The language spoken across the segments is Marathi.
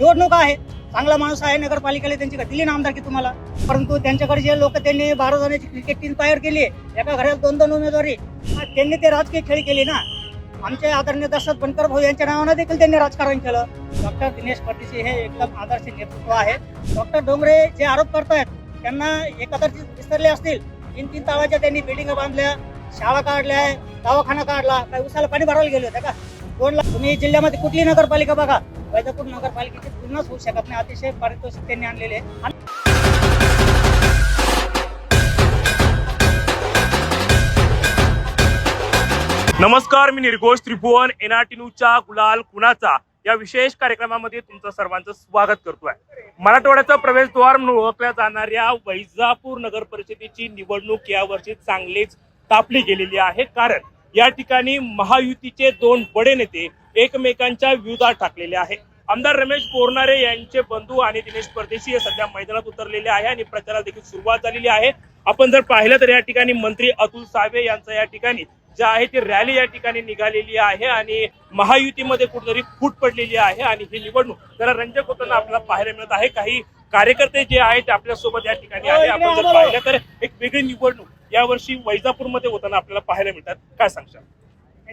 निवडणूक आहे. चांगला माणूस आहे. नगरपालिकेला त्यांची दिली ना आमदारकी तुम्हाला. परंतु त्यांच्याकडे जे लोक त्यांनी बारा जणांची क्रिकेट टीम तयार केली आहे एका घरात दोन दोन उमेदवारी त्यांनी ते राजकीय खेळ केले ना. आमचे आदरणीय दशरथ बनकर भाऊ यांच्या नावानं देखील त्यांनी राजकारण केलं. डॉक्टर दिनेश परदेशी हे एकदम आदर्श नेतृत्व आहे. डॉक्टर डोंगरे जे आरोप करतायत त्यांना एक विसरले असतील. तीन तीन ताळाच्या त्यांनी बिल्डिंग बांधल्या शाळा काढल्या दवाखाना काढला काय उसाला पाणी भरायला गेले होते का? दोन लाख तुम्ही जिल्ह्यामध्ये कुठली नगरपालिका बघा. वैजापूर नगरपालिकेची पूर्णच होऊ शकत नाही. अतिशय पारितोषिक त्यांनी आणलेले आहे. नमस्कार मी निर्घोष त्रिभुवन एनआरटी न्यूजच्या गुलाल कुणाचा? या विशेष कार्यक्रमामध्ये तुमचं सर्वांचं स्वागत करतोय. मराठवाड्याचा प्रवेशद्वार म्हणून ओळखल्या जाणाऱ्या वैजापूर नगर परिषदेची निवडणूक यावर्षी चांगलीच तापली गेलेली आहे. कारण या ठिकाणी महायुतीचे दोन बडे नेते एकमेकांच्या विरोधात टाकलेले आहे. आमदार रमेश बोरनारे यांचे बंधू आणि दिनेश परदेशी हे सध्या मैदानात उतरलेले आहे आणि प्रचाराला देखील सुरुवात झालेली आहे. आपण जर पाहिलं तर या ठिकाणी मंत्री अतुल सावे यांचं या ठिकाणी जे आहे ती रॅली या ठिकाणी निघालेली आहे आणि महायुतीमध्ये कुठेतरी फूट पडलेली आहे आणि ही निवडणूक जरा रंजक होताना आपल्याला पाहायला मिळत आहे. काही कार्यकर्ते जे आहेत ते आपल्यासोबत या ठिकाणी आहे. आपण जर पाहिलं तर एक वेगळी निवडणूक यावर्षी वैजापूरमध्ये होताना आपल्याला पाहायला मिळतात. काय सांगशाल?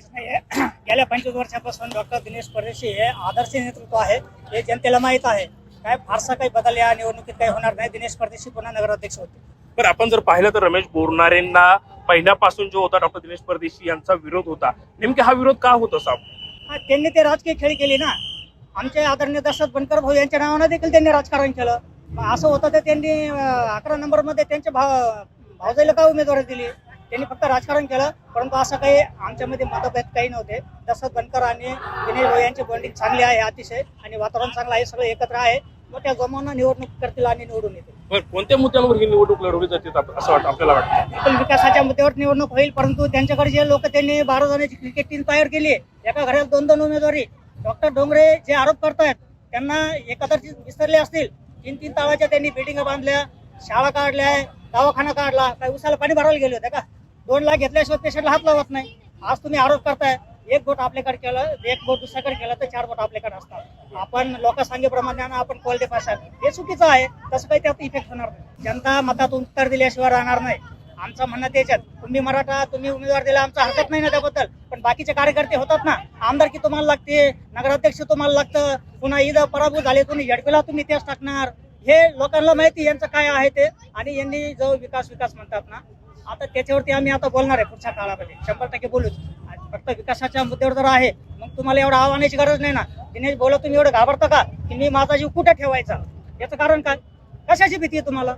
नाहीये. गेल्या पंचवीस वर्षापासून डॉक्टर दिनेश परदेशी हे आदर्श नेतृत्व आहे. हे जनतेला माहीत आहे. काय फारसा काही बदल या निवडणुकीत काही होणार नाही. दिनेश परदेशी पुन्हा नगराध्यक्ष होते तर आपण जर पाहिलं तर रमेश बोरनारेंना पहिल्यापासून जो होता डॉक्टर दिनेश परदेशी यांचा विरोध होता. नेमका हा विरोध का होत असा हा, त्यांनी ते राजकीय खेळ केले ना. आमचे आदरणीय दशरथ बनकर भाऊ यांच्या नावानं देखील त्यांनी राजकारण केलं. असं होतं तर त्यांनी अकरा नंबरमध्ये त्यांच्या भाव भावजाईला का उमेदवारी दिली? त्यांनी फक्त राजकारण केलं परंतु असं काही आमच्यामध्ये मतभेद काही नव्हते. दशरथ बनकर आणि दिनेश भाऊ यांची बॉन्डिंग चांगली आहे अतिशय आणि वातावरण चांगलं आहे सगळे एकत्र आहे. मोठ्या जमावून निवडणूक करतील आणि निवडून येतील. पण कोणत्या मुद्द्यांवर ही निवडणूक लढवली जाते असं वाटतं आपल्याला वाटतं? बिलकुल विकासाच्या मुद्द्यावर निवडणूक होईल परंतु त्यांच्याकडे जे लोक त्यांनी बारा जणांची क्रिकेट टीम तयार केली आहे एका घरात दोन दोन उमेदवारी. डॉक्टर डोंगरे जे आरोप करतायत त्यांना एक कदाचित विसरले असतील. तीन तीन ताळाच्या त्यांनी बिल्डिंग बांधल्या शाळा काढल्या दवाखाना काढला काय उसाला पाणी भरायला गेले होते का? दोन लाख घेतल्याशिवाय पेशंटला हात लावत नाही. आज तुम्ही आरोप करताय एक बोट आपल्याकडे केलं एक बोट दुसऱ्याकडे केलं तर चार बोट आपल्याकडे असतात. आपण लोक सांगेप्रमाणे आपण आपण कोलदे पाशात हे चुकीचं आहे तसं काही त्यात इफेक्ट होणार नाही. जनता मतात उत्तर दिल्याशिवाय राहणार नाही. आमचं म्हणणं त्याच्यात तुम्ही मराठा तुम्ही उमेदवार दिला आमचा हरकत नाही ना त्याबद्दल. पण बाकीचे कार्यकर्ते होतात ना. आमदारकी तुम्हाला लागते नगराध्यक्ष तुम्हाला लागतं. पुन्हा ईद पराभूत झाले तुम्ही झडपेला तुम्ही तेच टाकणार. हे लोकांना माहिती यांचं काय आहे ते. आणि यांनी जो विकास विकास म्हणतात ना आता त्याच्यावरती आम्ही आता बोलणार आहे पुढच्या काळामध्ये. शंभर टक्के बोलूच फक्त विकासाच्या मुद्द्यावर जर आहे मग तुम्हाला एवढं आव्हानाची गरज नाही ना. दिनेश बोला तुम्ही एवढं घाबरता का? की मी माझा जीव कुठे ठेवायचा? याचं कारण काय? कशाची भीती आहे तुम्हाला?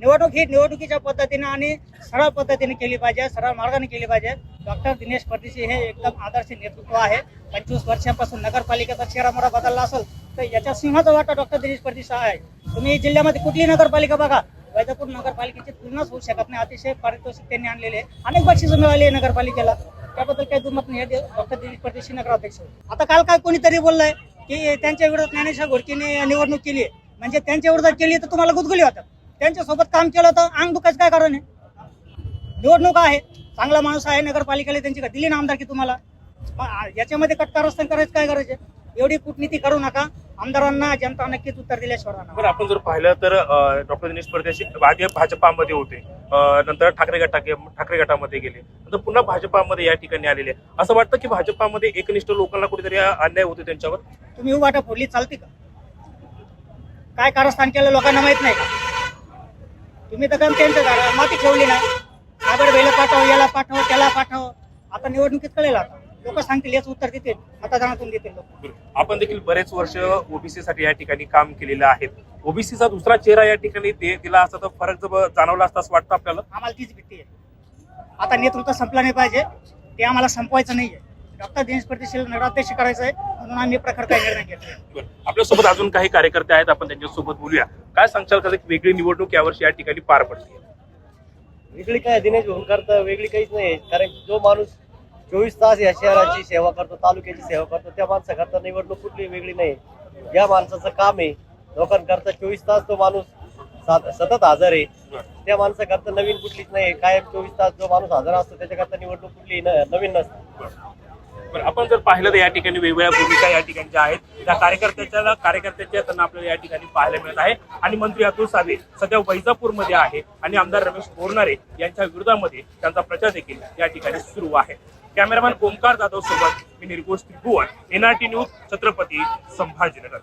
निवडणूक ही निवडणुकीच्या पद्धतीने आणि सरळ पद्धतीने केली पाहिजे सरळ मार्गाने केली पाहिजे. डॉक्टर दिनेश परदेशी हे एकदम आदर्श नेतृत्व आहे. पंचवीस वर्षापासून नगरपालिकेचा चेहरा बदलला असेल तर याच्या सिंहाचा वाटा डॉक्टर दिनेश परदेशी आहे. तुम्ही जिल्ह्यामध्ये कुठली नगरपालिका बघा. वैजापूर नगरपालिकेची तुलनाच होऊ शकत नाही. अतिशय पारितोषिक त्यांनी आणलेले आहे. अनेक बक्षिसं मिळाली आहे नगरपालिकेला. त्याबद्दल काही दुमत नाही. डॉक्टर दिलीप परदेशी नगराध्यक्ष आता काल काय कोणीतरी बोललंय की त्यांच्या विरोधात ज्ञानेश्वर घोडकेने निवडणूक केली आहे. म्हणजे त्यांच्या विरोधात केली तर तुम्हाला गुदगुली होतात त्यांच्यासोबत काम केलं तर अंग दुखायचं काय कारण आहे? निवडणूक आहे. चांगला माणूस आहे नगरपालिकेला. त्यांची दिली ना आमदारकी तुम्हाला? याच्यामध्ये कटकारस्थान करायचं काय गरज आहे? एवढी कूटनीती करू नका. आमदारांना जनता नक्कीच उत्तर दिल्याशिवाय राहणार बरं आपण जर पाहिलं तर डॉक्टर दिनेश परदेशी आधी भाजपामध्ये होते. अं, नंतर ठाकरे गटा ठाकरे गटामध्ये गेले. नंतर पुन्हा भाजपामध्ये या ठिकाणी आलेले. असं वाटतं की भाजपामध्ये एकनिष्ठ लोकांना कुठेतरी अन्याय होते त्यांच्यावर? तुम्ही उभाटा फोडली चालते का? काय कारस्थान केलं लोकांना माहीत नाही का? तुम्ही तर काम त्यांच्या माती ठेवली नाही सागर बैला पाठव याला पाठव त्याला पाठव. आता निवडणुकीत कळेल आता. लोक सांगतील याच उत्तर देतील मतदानातून देतील लोक. आपण देखील बरेच वर्ष ओबीसी साठी या ठिकाणी काम केलेलं आहे. ओबीसीचा दुसरा चेहरा या ठिकाणी ते दिला असता तर फरक जर जाणवला असता असं वाटतं आपल्याला? आम्हाला तीच भीती आहे. आता नेतृत्व संपलं नाही पाहिजे ते आम्हाला संपवायचं नाहीये. डॉक्टर दिनेश परदेशीला नगराध्यक्ष करायचं आहे म्हणून आम्ही प्रखर काही निर्णय घेतला बरं. आपल्यासोबत अजून काही कार्यकर्ते आहेत आपण त्यांच्यासोबत बोलूया. काय सांगशाल का एक वेगळी निवडणूक यावर्षी या ठिकाणी पार पडते वेगळी काय दिनेश भोंकर तर वेगळी काहीच नाही कारण जो माणूस चोवीस तास या शहराची सेवा करतो तालुक्याची सेवा करतो. त्या माणसाकरता निवडणूक कुठली वेगळी नाही. या माणसाचं काम आहे. लोकांकरता चोवीस तास तो माणूस सतत हजर आहे. त्या माणसाकरता नवीन कुठलीच नाही. कायम चोवीस तास जो माणूस हजर असतो त्याच्याकरता निवडणूक कुठली न- नवीन नसते. बरं, आपण जर पाहिलं तर या ठिकाणी वेगवेगळ्या भूमिका या ठिकाणच्या आहेत त्या कार्यकर्त्याच्या कार्यकर्त्याच्या त्यांना आपल्याला या ठिकाणी पाहायला मिळत आहे. आणि मंत्री अतुल सावे सध्या वैजापूरमध्ये आहे आणि आमदार रमेश बोरणारे यांच्या विरोधामध्ये त्यांचा प्रचार देखील या ठिकाणी सुरू आहे. कॅमेरामॅन ओंकार जाधव सोबत मी निर्घोष त्रिभुवन एनआरटी न्यूज छत्रपती संभाजीनगर.